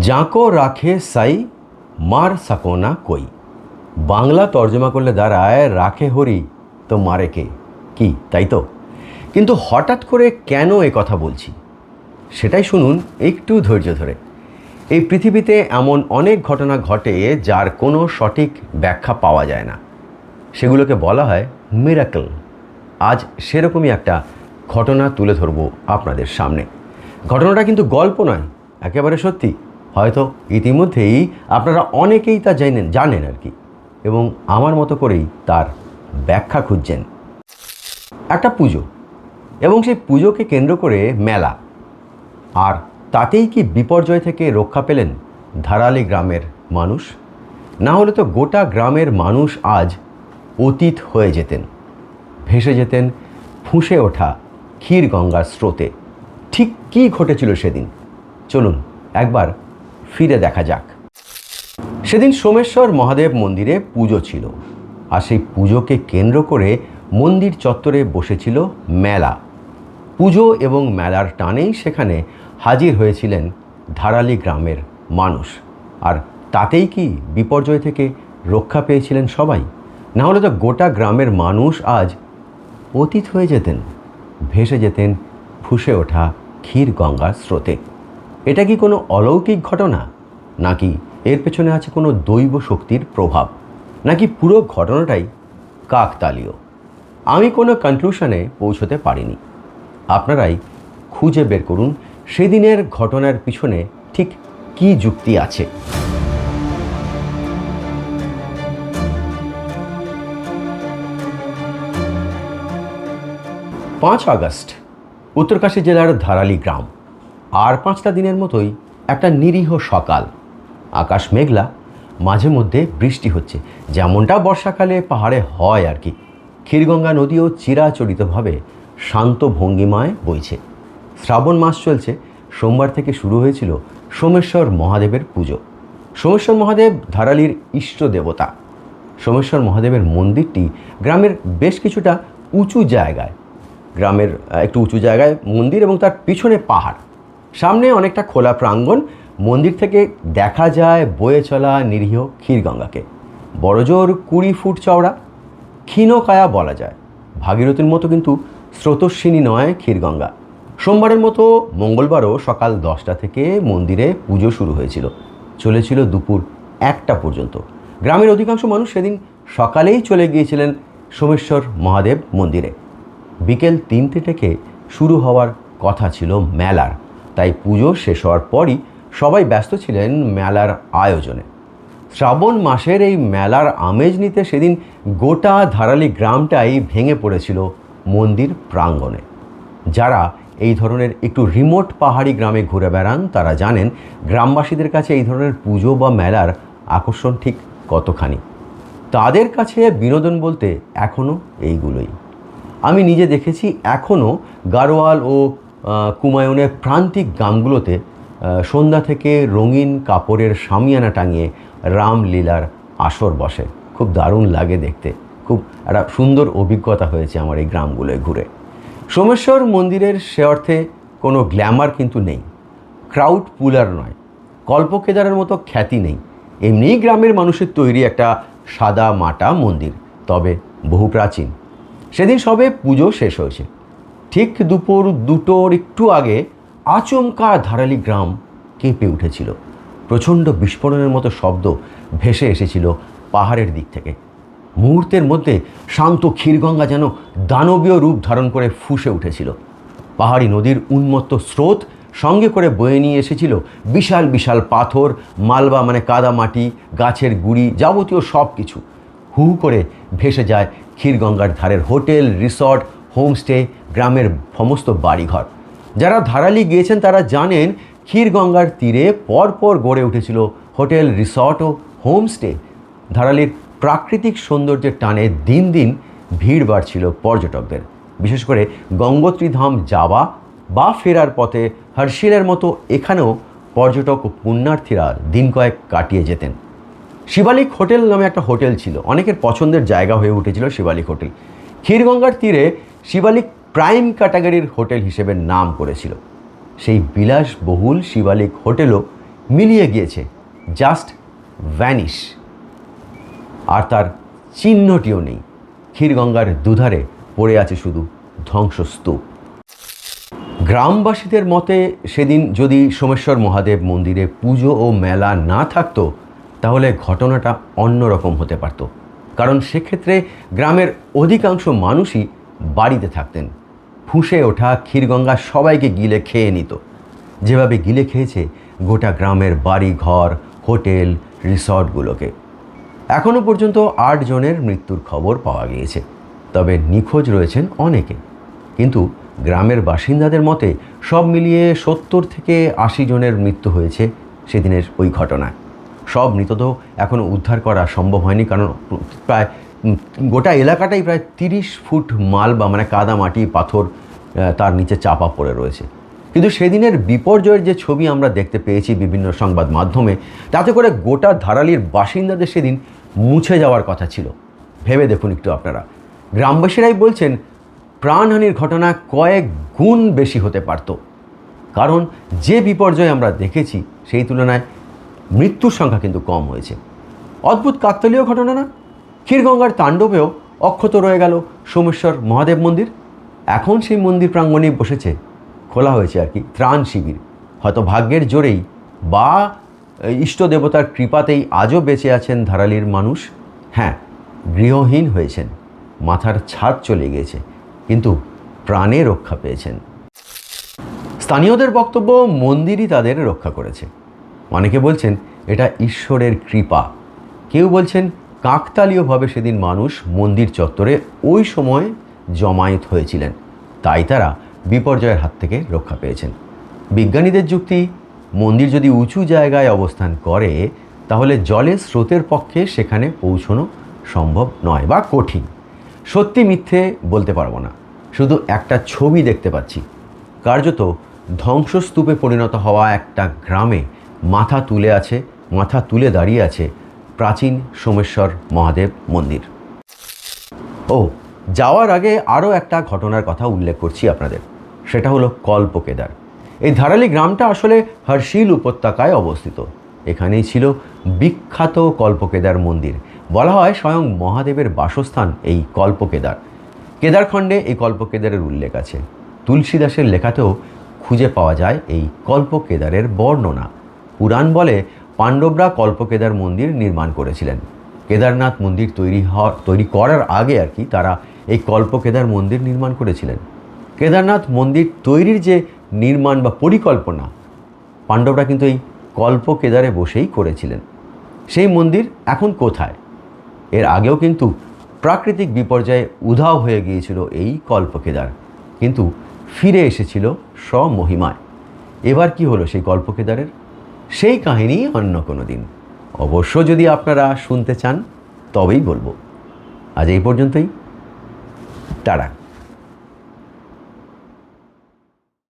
জাঁকো রাখে সাই, মার সাকো না কই। বাংলা তর্জমা করলে দাঁড়ায়, রাখে হরি, তো মারে কে? কি, তাই তো? কিন্তু হঠাৎ করে কেন এ কথা বলছি? সেটাই শুনুন একটু ধৈর্য ধরে। এই পৃথিবীতে এমন অনেক ঘটনা ঘটে যার কোনো সঠিক ব্যাখ্যা পাওয়া যায় না। সেগুলোকে বলা হয় মিরাকল। আজ সেরকমই একটা ঘটনা তুলে ধরবো আপনাদের সামনে। ঘটনাটা কিন্তু গল্প নয়, একেবারে সত্যি। হয়তো ইতিমধ্যেই আপনারা অনেকেই তা জানেন জানেন আর কি। এবং আমার মতো করেই তার ব্যাখ্যা খুঁজছেন। একটা পুজো, এবং সেই পুজোকে কেন্দ্র করে মেলা। আর তাতেই কি বিপর্যয় থেকে রক্ষা পেলেন ধারালি গ্রামের মানুষ? না হলে তো গোটা গ্রামের মানুষ আজ অতীত হয়ে যেতেন, ভেসে যেতেন ফুঁসে ওঠা ক্ষীর গঙ্গার স্রোতে। ঠিক কী ঘটেছিল সেদিন? চলুন একবার ফিরে দেখা যাক। সেদিন সোমেশ্বর মহাদেব মন্দিরে পুজো ছিল আর সেই পুজোকে কেন্দ্র করে মন্দির চত্বরে বসেছিল মেলা। পুজো এবং মেলার টানেই সেখানে হাজির হয়েছিলেন ধারালি গ্রামের মানুষ। আর তাতেই কি বিপর্যয় থেকে রক্ষা পেয়েছিলেন সবাই? না হলে তো গোটা গ্রামের মানুষ আজ অতীত হয়ে যেতেন, ভেসে যেতেন ফুসে ওঠা ক্ষীর গঙ্গার স্রোতে। এটা কি কোনো অলৌকিক ঘটনা? নাকি এর পেছনে আছে কোনো দৈব শক্তির প্রভাব? নাকি পুরো ঘটনাটাই কাকতালীয়? আমি কোনো কনক্লুশনে পৌঁছতে পারিনি। আপনারাই খুঁজে বের করুন সেদিনের ঘটনার পিছনে ঠিক কী যুক্তি আছে। পাঁচ আগস্ট, উত্তরকাশী জেলার ধারালি গ্রাম। আর পাঁচটা দিনের মতোই একটা নিরীহ সকাল। আকাশ মেঘলা, মাঝে মধ্যে বৃষ্টি হচ্ছে, যেমনটা বর্ষাকালে পাহাড়ে হয় আর কি। ক্ষীরগঙ্গা নদীও চিরাচরিতভাবে শান্ত ভঙ্গিমায় বইছে। শ্রাবণ মাস চলছে, সোমবার থেকে শুরু হয়েছিল সোমেশ্বর মহাদেবের পুজো। সোমেশ্বর মহাদেব ধারালির ইষ্ট দেবতা। সোমেশ্বর মহাদেবের মন্দিরটি গ্রামের বেশ কিছুটা উঁচু জায়গায়। গ্রামের একটু উঁচু জায়গায় মন্দির এবং তার পিছনে পাহাড়। সামনে অনেকটা খোলা প্রাঙ্গণ, মন্দির থেকে দেখা যায় বয়ে চলা নিরীহ ক্ষীরগঙ্গাকে। বড়জোর কুড়ি ফুট চওড়া ক্ষীণকায়া বলা যায়। ভাগীরথীর মতো কিন্তু স্রোতস্বিনী নয় ক্ষীরগঙ্গা। সোমবারের মতো মঙ্গলবারও সকাল দশটা থেকে মন্দিরে পুজো শুরু হয়েছিল। চলেছিল দুপুর একটা পর্যন্ত। গ্রামের অধিকাংশ মানুষ সেদিন সকালেই চলে গিয়েছিলেন সোমেশ্বর মহাদেব মন্দিরে। বিকেল তিনটে থেকে শুরু হওয়ার কথা ছিল মেলার। তাই পুজো শেষ হওয়ার পরই সবাই ব্যস্ত ছিলেন মেলার আয়োজনে। শ্রাবণ মাসের এই মেলার আমেজ নিতে সেদিন গোটা ধারালি গ্রামটাই ভেঙে পড়েছিল মন্দির প্রাঙ্গণে। যারা এই ধরনের একটু রিমোট পাহাড়ি গ্রামে ঘুরে বেড়ান তারা জানেন গ্রামবাসীদের কাছে এই ধরনের পুজো বা মেলার আকর্ষণ ঠিক কতখানি। তাদের কাছে বিনোদন বলতে এখনও এইগুলোই। আমি নিজে দেখেছি এখনও গারোয়াল ও কুমায়ুনের প্রান্তিক গ্রামগুলোতে সন্ধ্যা থেকে রঙিন কাপড়ের সামিয়ানা টাঙিয়ে রামলীলার আসর বসে। খুব দারুণ লাগে দেখতে। খুব একটা সুন্দর অভিজ্ঞতা হয়েছে আমার এই গ্রামগুলোয় ঘুরে। সোমেশ্বর মন্দিরের সে অর্থে কোনো গ্ল্যামার কিন্তু নেই। ক্রাউড পুলার নয়। কল্পকেদারের মতো খ্যাতি নেই। এমনিই গ্রামের মানুষের তৈরি একটা সাদা মাটা মন্দির, তবে বহু প্রাচীন। সেদিন সবে পুজো শেষ হয়েছে। ঠিক দুপুর দুটোর একটু আগে আচমকা ধারালি গ্রাম কেঁপে উঠেছিল। প্রচণ্ড বিস্ফোরণের মতো শব্দ ভেসে এসেছিল পাহাড়ের দিক থেকে। মুহূর্তের মধ্যে শান্ত ক্ষীরগঙ্গা যেন দানবীয় রূপ ধারণ করে ফুঁসে উঠেছিল। পাহাড়ি নদীর উন্মত্ত স্রোত সঙ্গে করে বয়ে নিয়ে এসেছিল বিশাল বিশাল পাথর, মালবা মানে কাদা মাটি, গাছের গুড়ি যাবতীয় সব কিছু। হু করে ভেসে যায় ক্ষীরগঙ্গার ধারের হোটেল, রিসর্ট, হোমস্টে গ্রামের সমস্ত বাড়িঘর। যারা ধারালি গিয়েছেন, তারা জানেন ক্ষীরগঙ্গার তীরে পরপর গড়ে উঠেছিল হোটেল, রিসর্ট ও হোমস্টে। ধারালির প্রাকৃতিক সৌন্দর্যের টানে দিন দিন ভিড় বাড়ছিল পর্যটকদের। বিশেষ করে গঙ্গোত্রী ধাম যাওয়া বা ফেরার পথে হর্ষিলের মতো এখানেও পর্যটক ও পুণ্যার্থীরা দিন কয়েক কাটিয়ে যেতেন। শিবালিক হোটেল নামে একটা হোটেল ছিল। অনেকের পছন্দের জায়গা হয়ে উঠেছিল শিবালিক হোটেল। ক্ষীরগঙ্গার তীরে শিবালিক প্রাইম ক্যাটাগরির হোটেল হিসেবে নাম করেছিল। সেই বিলাসবহুল শিবালিক হোটেলও মিলিয়ে গিয়েছে জাস্ট ভ্যানিশ আর তার চিহ্নটিও নেই, ক্ষীরগঙ্গার দুধারে পড়ে আছে শুধু ধ্বংসস্তূপ। গ্রামবাসীদের মতে, সেদিন যদি সোমেশ্বর মহাদেব মন্দিরে পুজো ও মেলা না থাকতো, তাহলে ঘটনাটা অন্যরকম হতে পারত। কারণ সেক্ষেত্রে গ্রামের অধিকাংশ মানুষই বাড়িতে থাকতেন। ফুঁসে ওঠা ক্ষীরগঙ্গা সবাইকে গিলে খেয়ে নিত। যেভাবে গিলে খেয়েছে গোটা গ্রামের বাড়ি ঘর হোটেল, রিসর্টগুলোকে। এখনও পর্যন্ত আট জনের মৃত্যুর খবর পাওয়া গিয়েছে। তবে নিখোঁজ রয়েছেন অনেকে। কিন্তু গ্রামের বাসিন্দাদের মতে সব মিলিয়ে সত্তর থেকে আশি জনের মৃত্যু হয়েছে সেদিনের ওই ঘটনায়। সব মৃতদেহ এখনও উদ্ধার করা সম্ভব হয়নি কারণ প্রায় গোটা এলাকাটাই প্রায় তিরিশ ফুট মালবা মানে কাদা মাটি, পাথর তার নিচে চাপা পড়ে রয়েছে। কিন্তু সেদিনের বিপর্যয়ের যে ছবি আমরা দেখতে পেয়েছি বিভিন্ন সংবাদ মাধ্যমে, তাতে করে গোটা ধারালির বাসিন্দাদের সেদিন মুছে যাওয়ার কথা ছিল। ভেবে দেখুন একটু আপনারা। গ্রামবাসীরাই বলছেন, প্রাণহানির ঘটনা কয়েক গুণ বেশি হতে পারত। কারণ যে বিপর্যয় আমরা দেখেছি, সেই তুলনায় মৃত্যুর সংখ্যা কিন্তু কম হয়েছে। অদ্ভুত কাকতালীয় ঘটনা না? ক্ষীরগঙ্গার তাণ্ডবেও অক্ষত রয়ে গেল সোমেশ্বর মহাদেব মন্দির। এখন সেই মন্দির প্রাঙ্গণেই বসেছে, খোলা হয়েছে আর কি, ত্রাণ শিবির। হয়তো ভাগ্যের জোরেই বা ইষ্ট দেবতার কৃপাতেই আজও বেঁচে আছেন ধারালির মানুষ। হ্যাঁ গৃহহীন হয়েছেন, মাথার ছাদ চলে গিয়েছে, কিন্তু প্রাণে রক্ষা পেয়েছেন। স্থানীয়দের বক্তব্য মন্দিরই তাদের রক্ষা করেছে। অনেকে বলছেন, এটা ঈশ্বরের কৃপা। কেউ বলছেন কাকতালীয়ভাবে সেদিন মানুষ মন্দির চত্বরে ওই সময় জমায়েত হয়েছিলেন। তাই তারা বিপর্যয়ের হাত থেকে রক্ষা পেয়েছেন। বিজ্ঞানীদের যুক্তি, মন্দির যদি উঁচু জায়গায় অবস্থান করে, তাহলে জলের স্রোতের পক্ষে সেখানে পৌঁছানো সম্ভব নয় বা কঠিন। সত্যি মিথ্যে বলতে পারব না। শুধু একটা ছবি দেখতে পাচ্ছি। কার্যত ধ্বংসস্তূপে পরিণত হওয়া একটা গ্রামে মাথা তুলে আছে, মাথা তুলে দাঁড়িয়ে আছে প্রাচীন সোমেশ্বর মহাদেব মন্দির। ও, যাওয়ার আগে আরও একটা ঘটনার কথা উল্লেখ করছি আপনাদের। সেটা হলো কল্পকেদার। এই ধারালি গ্রামটা আসলে হর্ষিল উপত্যকায় অবস্থিত। এখানেই ছিল বিখ্যাত কল্পকেদার মন্দির। বলা হয় স্বয়ং মহাদেবের বাসস্থান এই কল্পকেদার। কেদারখণ্ডে এই কল্পকেদারের উল্লেখ আছে। তুলসীদাসের লেখাতেও খুঁজে পাওয়া যায় এই কল্পকেদারের বর্ণনা। পুরাণ বলে পাণ্ডবরা কল্পকেদার মন্দির নির্মাণ করেছিলেন। কেদারনাথ মন্দির তৈরি হওয়ার তৈরি করার আগে আর কি তারা এই কল্পকেদার মন্দির নির্মাণ করেছিলেন। কেদারনাথ মন্দির তৈরির যে নির্মাণ বা পরিকল্পনা, পাণ্ডবরা কিন্তু এই কল্পকেদারে বসেই করেছিলেন। সেই মন্দির এখন কোথায়? এর আগেও কিন্তু প্রাকৃতিক বিপর্যয়ে উধাও হয়ে গিয়েছিল এই কল্পকেদার, কিন্তু ফিরে এসেছিল স্বমহিমায়। এবার কি হলো সেই কল্পকেদারের? সেই কাহিনী অন্য কোনো দিন। অবশ্য যদি আপনারা শুনতে চান, তবেই বলব। আজ এই পর্যন্তই। টাটা।